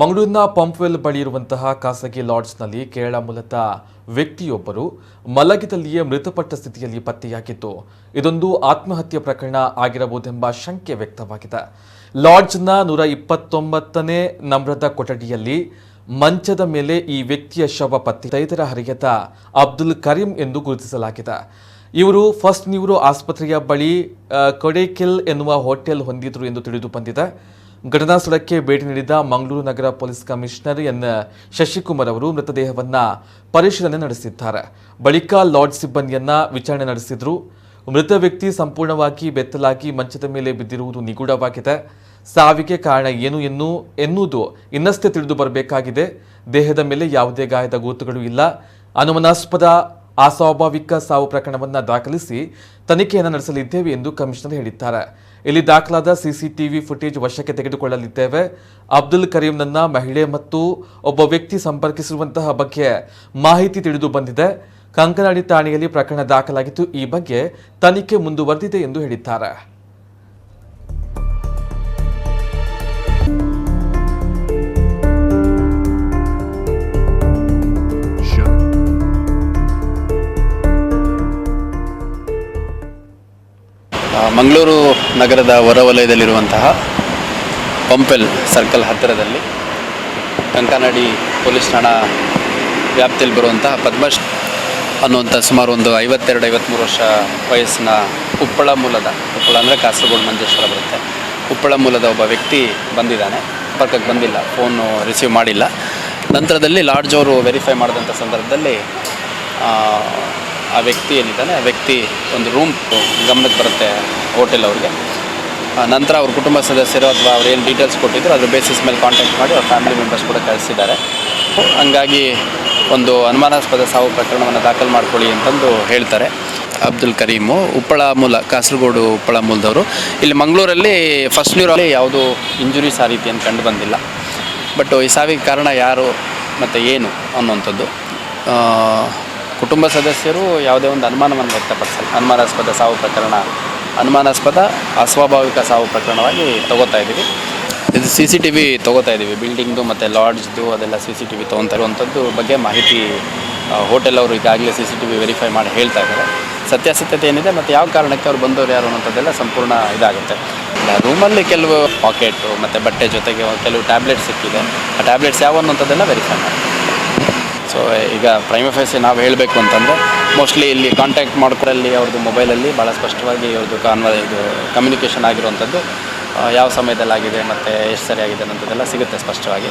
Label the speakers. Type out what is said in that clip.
Speaker 1: ಮಂಗಳೂರಿನ ಪಂಪ್ವೆಲ್ ಬಳಿ ಇರುವಂತಹ ಖಾಸಗಿ ಲಾಡ್ಜ್ನಲ್ಲಿ ಕೇರಳ ಮೂಲದ ವ್ಯಕ್ತಿಯೊಬ್ಬರು ಮಲಗಿದಲ್ಲಿಯೇ ಮೃತಪಟ್ಟ ಸ್ಥಿತಿಯಲ್ಲಿ ಪತ್ತೆಯಾಗಿದ್ದು, ಇದೊಂದು ಆತ್ಮಹತ್ಯೆ ಪ್ರಕರಣ ಆಗಿರಬಹುದೆಂಬ ಶಂಕೆ ವ್ಯಕ್ತವಾಗಿದೆ. ಲಾಡ್ಜ್ನ ನೂರ ಇಪ್ಪತ್ತೊಂಬತ್ತನೇ ನಮ್ರದ ಕೊಠಡಿಯಲ್ಲಿ ಮಂಚದ ಮೇಲೆ ಈ ವ್ಯಕ್ತಿಯ ಶವ ಪತ್ತೆ, ರೈತರ ಹರಿಯದ ಅಬ್ದುಲ್ ಕರೀಂ ಎಂದು ಗುರುತಿಸಲಾಗಿದೆ. ಇವರು ಫಸ್ಟ್ ನ್ಯೂರೋ ಆಸ್ಪತ್ರೆಯ ಬಳಿ ಕೊಡೇಕಿಲ್ ಎನ್ನುವ ಹೋಟೆಲ್ ಹೊಂದಿದ್ರು ಎಂದು ತಿಳಿದು ಬಂದಿದೆ. ಘಟನಾ ಸ್ಥಳಕ್ಕೆ ಭೇಟಿ ನೀಡಿದ ಮಂಗಳೂರು ನಗರ ಪೊಲೀಸ್ ಕಮಿಷನರ್ ಎನ್ ಶಶಿಕುಮಾರ್ ಅವರು ಮೃತದೇಹವನ್ನ ಪರಿಶೀಲನೆ ನಡೆಸಿದ್ದಾರೆ. ಬಳಿಕ ಲಾಡ್ಜ್ ಸಿಬ್ಬಂದಿಯನ್ನ ವಿಚಾರಣೆ ನಡೆಸಿದ್ರು. ಮೃತ ವ್ಯಕ್ತಿ ಸಂಪೂರ್ಣವಾಗಿ ಬೆತ್ತಲಾಗಿ ಮಂಚದ ಮೇಲೆ ಬಿದ್ದಿರುವುದು ನಿಗೂಢವಾಗಿದೆ. ಸಾವಿಗೆ ಕಾರಣ ಏನು ಎನ್ನು, ಎನ್ನುವುದು ಇನ್ನಷ್ಟೇ ತಿಳಿದು ಬರಬೇಕಾಗಿದೆ. ದೇಹದ ಮೇಲೆ ಯಾವುದೇ ಗಾಯದ ಗುರುತುಗಳು ಇಲ್ಲ. ಅನುಮಾನಾಸ್ಪದ ಅಸ್ವಾಭಾವಿಕ ಸಾವು ಪ್ರಕರಣವನ್ನು ದಾಖಲಿಸಿ ತನಿಖೆಯನ್ನು ನಡೆಸಲಿದ್ದೇವೆ ಎಂದು ಕಮಿಷನರ್ ಹೇಳಿದ್ದಾರೆ. ಇಲ್ಲಿ ದಾಖಲಾದ ಸಿಸಿಟಿವಿ ಫುಟೇಜ್ ವಶಕ್ಕೆ ತೆಗೆದುಕೊಳ್ಳಲಿದ್ದೇವೆ. ಅಬ್ದುಲ್ ಕರೀಂನನ್ನ ಮಹಿಳೆ ಮತ್ತು ಒಬ್ಬ ವ್ಯಕ್ತಿ ಸಂಪರ್ಕಿಸಿರುವಂತಹ ಬಗ್ಗೆ ಮಾಹಿತಿ ತಿಳಿದು ಬಂದಿದೆ. ಕಂಕನಾಡಿ ಠಾಣೆಯಲ್ಲಿ ಪ್ರಕರಣ ದಾಖಲಾಗಿದ್ದು ಈ ಬಗ್ಗೆ ತನಿಖೆ ಮುಂದುವರೆದಿದೆ ಎಂದು ಹೇಳಿದ್ದಾರೆ.
Speaker 2: ಮಂಗಳೂರು ನಗರದ ಹೊರವಲಯದಲ್ಲಿರುವಂತಹ ಪಂಪೆಲ್ ಸರ್ಕಲ್ ಹತ್ತಿರದಲ್ಲಿ ಕಂಕನಾಡಿ ಪೊಲೀಸ್ ಠಾಣಾ ವ್ಯಾಪ್ತಿಯಲ್ಲಿ ಬರುವಂತಹ ಪದ್ಮಶ್ ಅನ್ನುವಂಥ ಸುಮಾರು ಒಂದು ಐವತ್ತೆರಡು ಐವತ್ತ್ಮೂರು ವರ್ಷ ವಯಸ್ಸಿನ ಉಪ್ಪಳ ಮೂಲದ, ಉಪ್ಪಳ ಅಂದರೆ ಕಾಸರಗೋಡು ಮಂಜೇಶ್ವರ ಬರುತ್ತೆ. ಉಪ್ಪಳ ಮೂಲದ ಒಬ್ಬ ವ್ಯಕ್ತಿ ಬಂದಿದ್ದಾನೆ. ಸಂಪರ್ಕಕ್ಕೆ ಬಂದಿಲ್ಲ, ಫೋನು ರಿಸೀವ್ ಮಾಡಿಲ್ಲ. ನಂತರದಲ್ಲಿ ಲಾಡ್ಜ್ ಅವರು ವೆರಿಫೈ ಮಾಡಿದಂಥ ಸಂದರ್ಭದಲ್ಲಿ ಆ, ವ್ಯಕ್ತಿ ಏನಿದ್ದಾನೆ ಆ ವ್ಯಕ್ತಿ ಒಂದು ರೂಮ್ ಗಮನಕ್ಕೆ ಬರುತ್ತೆ ಹೋಟೆಲ್ ಅವ್ರಿಗೆ. ನಂತರ ಅವ್ರ ಕುಟುಂಬ ಸದಸ್ಯರು ಅಥವಾ ಅವ್ರು ಏನು ಡೀಟೇಲ್ಸ್ ಕೊಟ್ಟಿದ್ರು ಅದ್ರ ಬೇಸಿಸ್ ಮೇಲೆ ಕಾಂಟ್ಯಾಕ್ಟ್ ಮಾಡಿ ಅವ್ರ ಫ್ಯಾಮಿಲಿ ಮೆಂಬರ್ಸ್ ಕೂಡ ಕಳಿಸಿದ್ದಾರೆ. ಹಂಗಾಗಿ ಒಂದು ಅನುಮಾನಾಸ್ಪದ ಸಾವು ಪ್ರಕರಣವನ್ನು ದಾಖಲು ಮಾಡ್ಕೊಳ್ಳಿ ಅಂತಂದು ಹೇಳ್ತಾರೆ ಅಬ್ದುಲ್ ಕರೀಮು ಉಪ್ಪಳ ಮೂಲ ಕಾಸರಗೋಡು ಉಪ್ಪಳ ಮೂಲದವರು ಇಲ್ಲಿ ಮಂಗಳೂರಲ್ಲಿ ಫಸ್ಟ್ ನ್ಯೂರಲ್ಲಿ ಯಾವುದು ಇಂಜುರೀಸ್ ಆ ರೀತಿ ಅಂತ ಕಂಡು ಬಂದಿಲ್ಲ. ಬಟ್ ಈ ಸಾವಿಗೆ ಕಾರಣ ಯಾರು ಮತ್ತು ಏನು ಅನ್ನುವಂಥದ್ದು. ಕುಟುಂಬ ಸದಸ್ಯರು ಯಾವುದೇ ಒಂದು ಅನುಮಾನವನ್ನು ವ್ಯಕ್ತಪಡಿಸಲ್ಲ. ಅನುಮಾನಾಸ್ಪದ ಸಾವು ಪ್ರಕರಣ, ಅನುಮಾನಾಸ್ಪದ ಅಸ್ವಾಭಾವಿಕ ಸಾವು ಪ್ರಕರಣವಾಗಿ ತಗೋತಾ ಇದ್ದೀವಿ. ಇದು ಸಿ ಸಿ ಟಿ ವಿ ತೊಗೋತಾ ಇದ್ದೀವಿ. ಬಿಲ್ಡಿಂಗ್ದು ಮತ್ತು ಲಾಡ್ಜ್ದು ಅದೆಲ್ಲ ಸಿ ಸಿ ಟಿ ವಿ ತೊಗೊತಾ ಇರುವಂಥದ್ದು ಬಗ್ಗೆ ಮಾಹಿತಿ ಹೋಟೆಲ್ ಅವರು ಈಗಾಗಲೇ C C T V verify ಮಾಡಿ ಹೇಳ್ತಾ ಇದ್ದಾರೆ. ಸತ್ಯಾಸತ್ಯತೆ ಏನಿದೆ ಮತ್ತು ಯಾವ ಕಾರಣಕ್ಕೆ ಅವ್ರು ಬಂದವರು ಯಾರು ಅನ್ನೋಂಥದ್ದೆಲ್ಲ ಸಂಪೂರ್ಣ ಇದಾಗುತ್ತೆ. ರೂಮಲ್ಲಿ ಕೆಲವು ಪಾಕೆಟು ಮತ್ತು ಬಟ್ಟೆ ಜೊತೆಗೆ ಕೆಲವು ಟ್ಯಾಬ್ಲೆಟ್ಸ್ ಸಿಕ್ಕಿದೆ. ಆ ಟ್ಯಾಬ್ಲೆಟ್ಸ್ ಯಾವ ಅನ್ನೋಂಥದ್ದೆಲ್ಲ ವೆರಿಫೈ ಮಾಡಿ. ಸೊ ಈಗ ಪ್ರೈಮ್ ಫೇಸಿ ನಾವು ಹೇಳಬೇಕು ಅಂತಂದರೆ ಮೋಸ್ಟ್ಲಿ ಇಲ್ಲಿ ಕಾಂಟ್ಯಾಕ್ಟ್ ಮಾಡ್ಕೊಡಲ್ಲಿ ಅವ್ರದ್ದು ಮೊಬೈಲಲ್ಲಿ ಭಾಳ ಸ್ಪಷ್ಟವಾಗಿ ಅವ್ರದ್ದು ಕಾನ್ವ ಇದು ಕಮ್ಯುನಿಕೇಷನ್ ಆಗಿರುವಂಥದ್ದು ಯಾವ ಸಮಯದಲ್ಲಿ ಆಗಿದೆ ಮತ್ತು ಎಷ್ಟು ಸರಿಯಾಗಿದೆ ಅನ್ನೋಂಥದ್ದೆಲ್ಲ ಸಿಗುತ್ತೆ ಸ್ಪಷ್ಟವಾಗಿ.